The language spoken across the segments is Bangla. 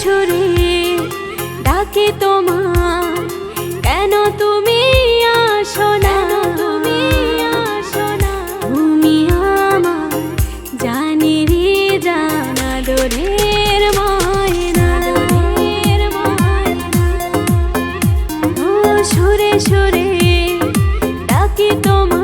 সুরে ডাকে তোমার কেন তুমি আসো না? তুমি আসো না? তুমি আমার জানি রে জানা দোরের ময়না। দোরের ময়না। ও সুরে সুরে ডাকি তোমার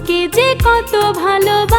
তোমাকে যে কত ভালোবাসি।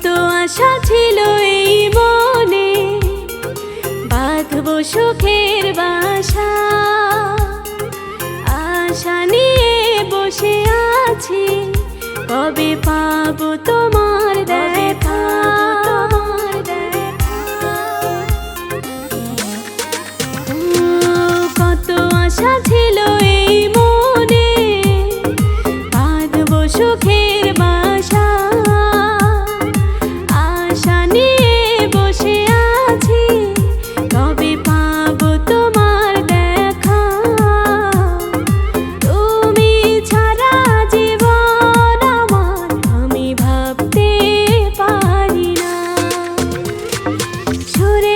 কত আশা ছিল এই মনে। বাঁধব সুখের বাসা। আশা নিয়ে বসে আছি। কবে পাবো তোমার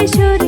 সুর